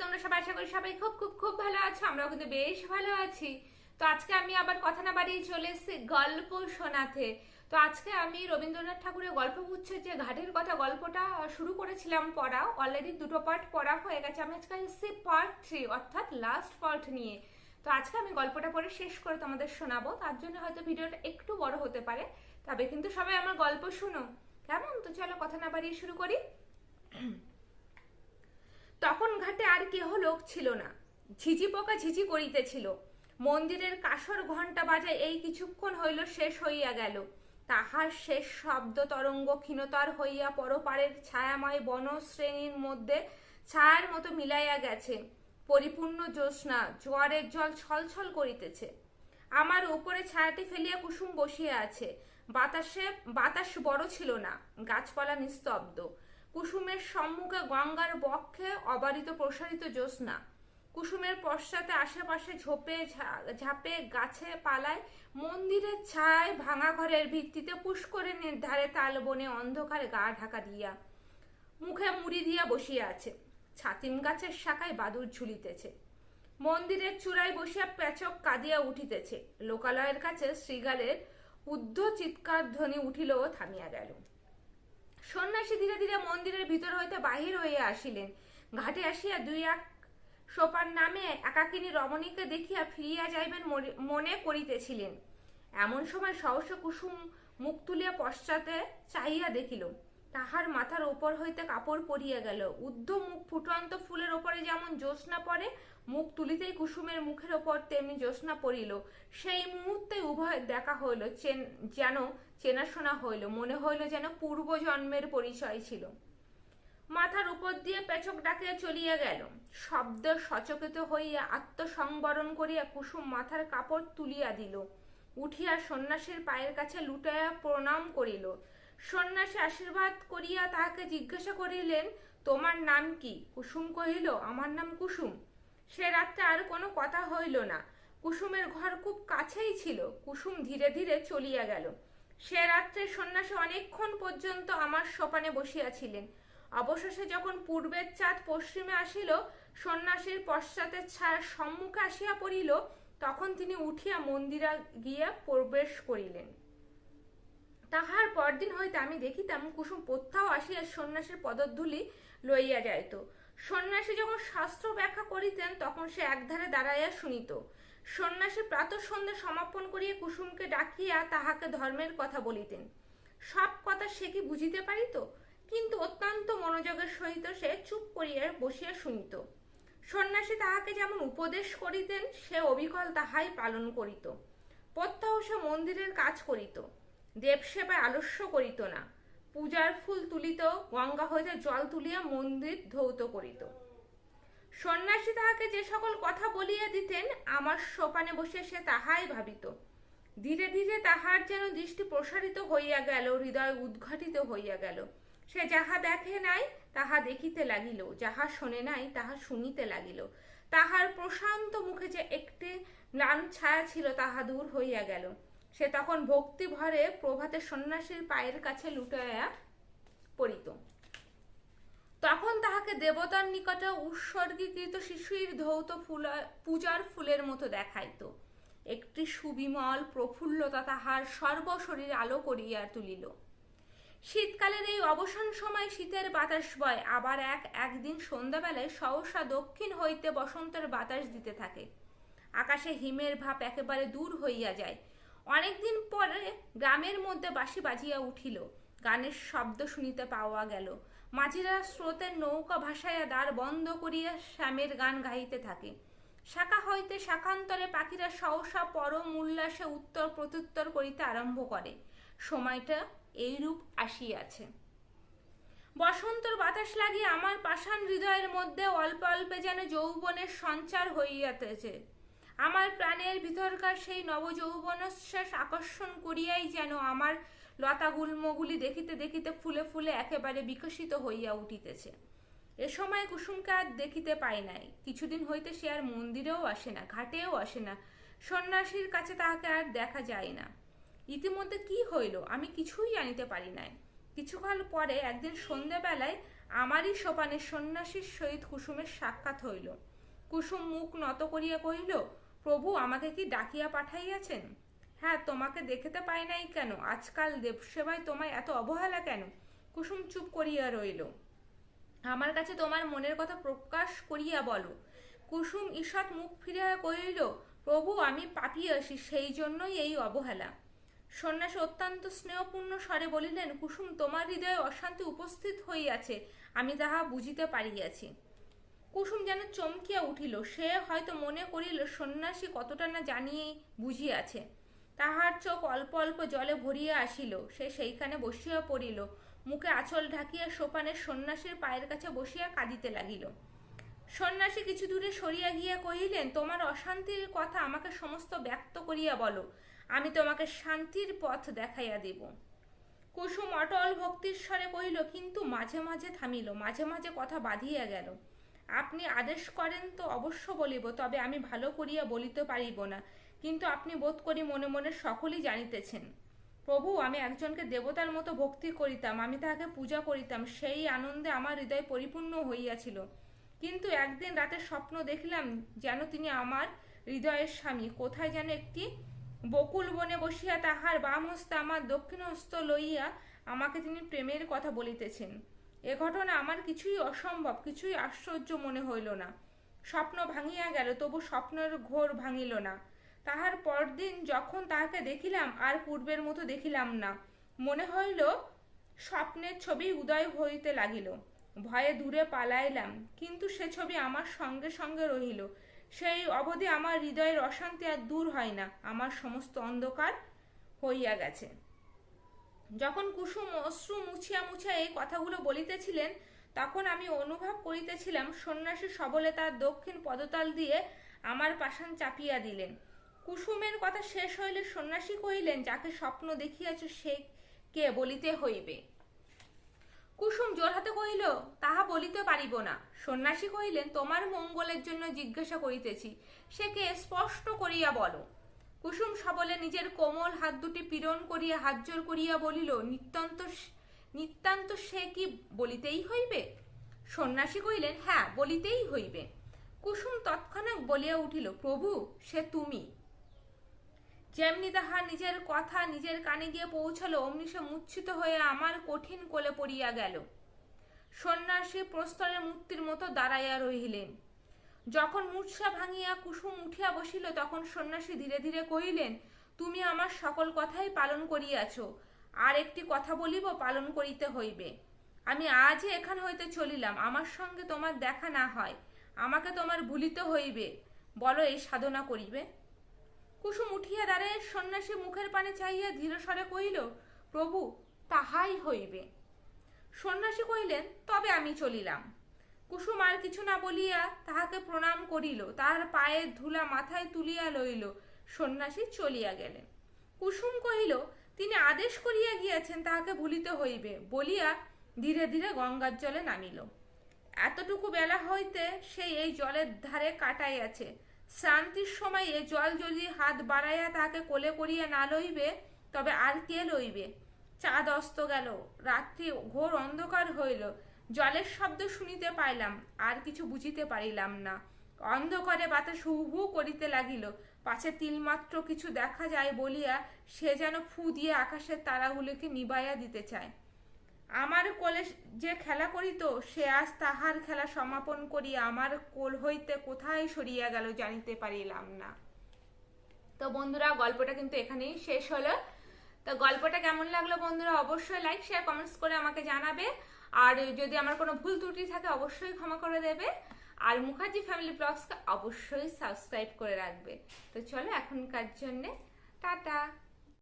তোমরা সবাই আশা করি সবাই খুব খুব খুব ভালো আছো, আমরাও কিন্তু বেশ ভালো আছি। তো আজকে আমি আবার কথা না বাড়িয়ে চলে এসেছি গল্প শোনাতে। তো আজকে আমি রবীন্দ্রনাথ ঠাকুরের গল্প বুঝছে যে ঘাটের কথা গল্পটা শুরু করেছিলাম পড়া অলরেডি দুটো পার্ট পড়া হয়ে গেছে। আমি আজকে এসেছি পার্ট থ্রি অর্থাৎ লাস্ট পার্ট নিয়ে। তো আজকে আমি গল্পটা পড়ে শেষ করে তোমাদের শোনাবো। তার জন্য হয়তো ভিডিওটা একটু বড় হতে পারে, তবে কিন্তু সবাই আমার গল্প শুনো। কেমন? তো চলো কথা না বাড়িয়ে শুরু করি। তখন ঘাটে আর কেহ লোক ছিল না। ঝিঝি পোকা ঝিঝি করিতেছিল। মন্দিরের কাসর ঘণ্টা বাজায় এই কিছুক্ষণ হইল শেষ হইয়া গেল। তাহার শেষ শব্দ তরঙ্গ ক্ষীণতর হইয়া পরপারের ছায়াময় বন শ্রেণির মধ্যে ছায়ার মতো মিলাইয়া গেছে। পরিপূর্ণ জ্যোৎস্না, জোয়ারের জল ছলছল করিতেছে। আমার উপরে ছায়াটি ফেলিয়া কুসুম বসিয়া আছে। বাতাসে বাতাস বড় ছিল না, গাছপালা নিস্তব্ধ। কুসুমের সম্মুখে গঙ্গার বক্ষে অবারিত প্রসারিত জ্যোৎস্না। কুসুমের পশ্চাতে আশেপাশে ঝোপে ঝাপে গাছে পালায় মন্দিরের ছায় ভাঙা ঘরের ভিত্তিতে পুষ্করিণীর ধারে তাল বনে অন্ধকারে গা ঢাকা দিয়া মুখে মুড়ি দিয়া বসিয়া আছে। ছাতিম গাছের শাখায় বাদুর ঝুলিতেছে। মন্দিরের চূড়ায় বসিয়া পেচক কাঁদিয়া উঠিতেছে। লোকালয়ের কাছে শ্রীগালের উদ্ধ চিৎকার ধ্বনি উঠিল থামিয়া গেল। সন্ন্যাসী ধীরে ধীরে মন্দিরের ভিতর হইতে বাহির হইয়া আসিলেন। ঘাটে আসিয়া দুই এক সোপার নামে একাকিনী রমণীকে দেখিয়া ফিরিয়া যাইবেন মনে করিতেছিলেন। এমন সময় সহস্র কুসুম মুখ তুলিয়া পশ্চাতে চাহিয়া দেখিল তাহার মাথার উপর হইতে কাপড় পরিয়া গেল। উদ্ধ মুখ ফুটন্ত ফুলের ওপরে যেমন জ্যোৎস্না পড়ে, মুখ তুলিতেই কুসুমের মুখের ওপর তেমনি জ্যোৎস্না পড়িল। সেই মুহূর্তে উভয়ের দেখা হইল যেন চেনাশোনা হইল, মনে হইল যেন পূর্ব জন্মের পরিচয় ছিল। মাথার উপর দিয়ে পেচক ডাকিয়া চলিয়া গেল। শব্দ সচকিত হইয়া আত্মসংবরণ করিয়া কুসুম মাথার কাপড় তুলিয়া দিল। উঠিয়া সন্ন্যাসীর পায়ের কাছে লুটাইয়া প্রণাম করিল। সন্ন্যাসী আশীর্বাদ করিয়া তাহাকে জিজ্ঞাসা করিলেন, তোমার নাম কি? কুসুম কহিল, আমার নাম কুসুম। সে রাত্রে আর কোনো কথা হইল না। কুসুমের ঘর খুব কাছেই ছিল। কুসুম ধীরে ধীরে চলিয়া গেল। সে রাত্রে সন্ন্যাসী অনেকক্ষণ পর্যন্ত আমার সোপানে বসিয়াছিলেন। অবশেষে যখন পূর্বের চাঁদ পশ্চিমে আসিল, সন্ন্যাসীর পশ্চাতের ছায়া সম্মুখে আসিয়া পড়িল, তখন তিনি উঠিয়া মন্দিরা গিয়া প্রবেশ করিলেন। তাহার পরদিন হইতে আমি দেখিতাম কুসুম প্রত্যাও আসিয়া সন্ন্যাসীর পদধূলি লইয়া যাইত। সন্ন্যাসী যখন শাস্ত্র ব্যাখ্যা করিতেন, তখন সে একধারে দাঁড়াইয়া শুনিত। সন্ন্যাসী প্রাত সন্ধ্যা সমাপন করিয়া কুসুমকে ডাকিয়া তাহাকে ধর্মের কথা বলিতেন। সব কথা সে কি বুঝিতে পারিত? কিন্তু অত্যন্ত মনোযোগের সহিত সে চুপ করিয়া বসিয়া শুনিত। সন্ন্যাসী তাহাকে যেমন উপদেশ করিতেন, সে অবিকল তাহাই পালন করিত। প্রত্যহ সে মন্দিরের কাজ করিত। দেবসেবায় আলস্য করিত না। পূজার ফুল তুলিত, গঙ্গা হইতে জল তুলিয়া মন্দির ধৌত করিত। সন্ন্যাসী তাহাকে যে সকল কথা বলিয়া দিতেন, আমার সোপানে বসে সে তাহাই ভাবিত। ধীরে ধীরে তাহার যেন দৃষ্টি প্রসারিত হইয়া গেল, হৃদয় উদ্ঘাটিত হইয়া গেল। সে যাহা দেখে নাই, তাহা দেখিতে লাগিল। যাহা শোনে নাই, তাহা শুনিতে লাগিল। তাহার প্রশান্ত মুখে যে একটি ম্লান ছায়া ছিল, তাহা দূর হইয়া গেল। সে তখন ভক্তি ভরে প্রভাতে সন্ন্যাসীর পায়ের কাছে লুটাইয়া পড়িত। তখন তাহাকে দেবতার নিকটে উৎসর্গীকৃত শিশুর ধৌত ফুল, পূজার ফুলের মতো দেখাইত। একটি সুবিমল প্রফুল্লতা তাহার সর্বশরীর আলো করিয়া তুলিল। শীতকালের এই অবসান সময় শীতের বাতাস বয়, আবার এক, একদিন সন্ধ্যাবেলায় সহসা দক্ষিণ হইতে বসন্তের বাতাস দিতে থাকে। আকাশে হিমের ভাব একেবারে দূর হইয়া যায়। অনেকদিন পরে গ্রামের মধ্যে বাঁশি বাজিয়া উঠিল। গানের শব্দ শুনিতে পাওয়া গেল। মাঝিরা স্রোতের নৌকা ভাসাইয়া দ্বার বন্ধ করিয়া শ্যামের গান গাইতে থাকে। শাখা হইতে শাখান্তরে পাখিরা সহসা পরম উল্লাসে উত্তর প্রত্যুত্তর করিতে আরম্ভ করে। সময়টা এইরূপ আসিয়াছে। বসন্তর বাতাস লাগিয়ে আমার পাষাণ হৃদয়ের মধ্যে অল্প অল্পে যেন যৌবনের সঞ্চার হইয়াতেছে। আমার প্রাণের ভিতরকার সেই নব যৌবনশ্বাস আকর্ষণ করিয়াই যেন আমার লতা গুল্মগুলি দেখিতে দেখিতে ফুলে ফুলে একেবারে বিকশিত হইয়া উঠিতেছে। এ সময় কুসুমকে আর দেখিতে পাই নাই। কিছুদিন হইতে সে আর মন্দিরেও আসে না, ঘাটেও আসে না। সন্ন্যাসীর কাছে তাহাকে আর দেখা যায় না। ইতিমধ্যে কি হইল, আমি কিছুই জানিতে পারি নাই। কিছুকাল পরে একদিন সন্ধ্যাবেলায় আমারই সোপানে সন্ন্যাসীর সহিত কুসুমের সাক্ষাৎ হইল। কুসুম মুখ নত করিয়া কহিল প্রভু আমাকে কি ডাকিয়া পাঠাইয়াছেন? হ্যাঁ তোমাকে দেখিতে পাই নাই কেন? আজকাল দেবসেবায় তোমায় এত অবহেলা কেন? কুসুম চুপ করিয়া রইল। আমার কাছে তোমার মনের কথা প্রকাশ করিয়া বলো। কুসুম ঈষৎ মুখ ফিরিয়া কহিল, প্রভু, আমি পাপিয়াসি সেই জন্যই এই অবহেলা। সন্ন্যাসী অত্যন্ত স্নেহপূর্ণ স্বরে বলিলেন, কুসুম, তোমার হৃদয়ে অশান্তি উপস্থিত হইয়াছে, আমি তাহা বুঝিতে পারিয়াছি। কুসুম যেন চমকিয়া উঠিল। সে হয়তো মনে করিল, সন্ন্যাসী কতটা না জানিয়ে বুঝিয়াছে। তাহার চোখ অল্প অল্প জলে ভরিয়া আসিল। সে সেইখানে বসিয়া পড়িল। মুখে আঁচল ঢাকিয়া সোপানের সন্ন্যাসীর পায়ের কাছে বসিয়া কাঁদিতে লাগিল। সন্ন্যাসী কিছু দূরে সরিয়া গিয়া কহিলেন, তোমার অশান্তির কথা আমাকে সমস্ত ব্যক্ত করিয়া বলো। আমি তোমাকে শান্তির পথ দেখাইয়া দেব। কুসুম অটল ভক্তির স্বরে কহিল, কিন্তু মাঝে মাঝে থামিল। মাঝে মাঝে কথা বাঁধিয়া গেল। আপনি আদেশ করেন তো অবশ্য বলিব, তবে আমি ভালো করিয়া বলিতে পারিব না। কিন্তু আপনি বোধ করি মনে মনে সকলেই জানিতেছেন। প্রভু, আমি একজনকে দেবতার মতো ভক্তি করিতাম, আমি তাহাকে পূজা করিতাম, সেই আনন্দে আমার হৃদয় পরিপূর্ণ হইয়াছিল। কিন্তু একদিন রাতে স্বপ্ন দেখিলাম যেন তিনি আমার হৃদয়ের স্বামী। কোথায় যেন একটি বকুল বনে বসিয়া তাহার বাম হস্তে আমার দক্ষিণ হস্ত লইয়া আমাকে তিনি প্রেমের কথা বলিতেছেন। এ ঘটনা আমার কিছুই অসম্ভব, কিছুই আশ্চর্য মনে হইল না। স্বপ্ন ভাঙিয়া গেল, তবু স্বপ্নের ঘোর ভাঙিল না। তাহার পরদিন যখন তাহাকে দেখিলাম, আর পূর্বের মতো দেখিলাম না। মনে হইল স্বপ্নের ছবি উদয় হইতে লাগিল। ভয়ে দূরে পালাইলাম, কিন্তু সে ছবি আমার সঙ্গে সঙ্গে রহিল। সেই অবধি আমার হৃদয়ের অশান্তি আর দূর হয় না, আমার সমস্ত অন্ধকার হইয়া গেছে। যখন কুসুম অশ্রু মুছিয়া মুছিয়া এই কথাগুলো বলিতেছিলেন, তখন আমি অনুভব করিতেছিলাম সন্ন্যাসী সবলে তার দক্ষিণ পদতল দিয়ে আমার পাষাণ চাপিয়া দিলেন। কুসুমের কথা শেষ হইলে সন্ন্যাসী কহিলেন, যাকে স্বপ্ন দেখিয়াছ সে কে বলিতে হইবে? কুসুম জোরহাতে কহিল, তাহা বলিতে পারিব না। সন্ন্যাসী কহিলেন, তোমার মঙ্গলের জন্য জিজ্ঞাসা করিতেছি। সে কে স্পষ্ট করিয়া বলো। কুসুম সবলে নিজের কোমল হাত দুটি পীড়ন করিয়া হাত জোর করিয়া বলিল নিত্যান্ত নিত্যান্ত সে কি বলিতেই হইবে? সন্ন্যাসী কহিলেন হ্যাঁ বলিতেই হইবে। কুসুম তৎক্ষণাৎ বলিয়া উঠিল, প্রভু, সে তুমি। যেমনি তাহার নিজের কথা নিজের কানে গিয়ে পৌঁছালো, অমনি সে মূর্ছিত হয়ে আমার কঠিন কোলে পড়িয়া গেল। সন্ন্যাসী প্রস্তরের মূর্তির মতো দাঁড়াইয়া রহিলেন। যখন মূর্ছা ভাঙিয়া কুসুম উঠিয়া বসিল, তখন সন্ন্যাসী ধীরে ধীরে কহিলেন, তুমি আমার সকল কথাই পালন করিয়াছ, আর একটি কথা বলিব, পালন করিতে হইবে। আমি আজই এখান হইতে চলিলাম, আমার সঙ্গে তোমার দেখা না হয়, আমাকে তোমার ভুলিতে হইবে। বলো, এই সাধনা করিবে? কুসুম উঠিয়া দাঁড়ায়, সন্ন্যাসী মুখের পানে চাইয়া ধীরস্বরে কহিল, প্রভু, তাহাই হইবে। সন্ন্যাসী কহিলেন, তবে আমি চলিলাম। কুসুম আর কিছু না বলিয়া তাহাকে প্রণাম করিল। তাহার পায়ের ধুলা মাথায় তুলিয়া লইল। সন্ন্যাসী চলিয়া গেলেন। কুসুম কহিল, তিনি আদেশ করিয়া গিয়াছেন, তাহাকে ভুলিতে হইবে। বলিয়া ধীরে ধীরে গঙ্গার জলে নামিল। এতটুকু বেলা হইতে সে এই জলের ধারে কাটাইয়াছে। শ্রান্তির সময় এ জল যদি হাত বাড়াইয়া তাহাকে কোলে করিয়া না লইবে, তবে আর কে লইবে? চাঁদ অস্ত গেল। রাত্রি ঘোর অন্ধকার হইল। জলের শব্দ শুনিতে পাইলাম, আর কিছু বুঝিতে পারিলাম না। অন্ধকারে বাতাস হু হু করিতে লাগিল। পাছে তিলমাত্র কিছু দেখা যায় বলিয়া সে যেন ফু দিয়ে আকাশের তারাগুলিকে নিবাইয়া দিতে চায়। আমার কোলে যে খেলা করিত, সে আজ তাহার খেলা সমাপন করিয়া আমার কোল হইতে কোথায় সরিয়া গেল জানিতে পারিলাম না। তো বন্ধুরা, গল্পটা কিন্তু এখানেই শেষ হলো। তো গল্পটা কেমন লাগল বন্ধুরা, অবশ্যই লাইক শেয়ার কমেন্টস করে আমাকে জানাবে। আর যদি আমার কোনো ভুল ত্রুটি থাকে, অবশ্যই ক্ষমা করে দেবে। আর মুখার্জি ফ্যামিলি ব্লগসকে অবশ্যই সাবস্ক্রাইব করে রাখবে। তো চলো এখনকার জন্যে, টাটা।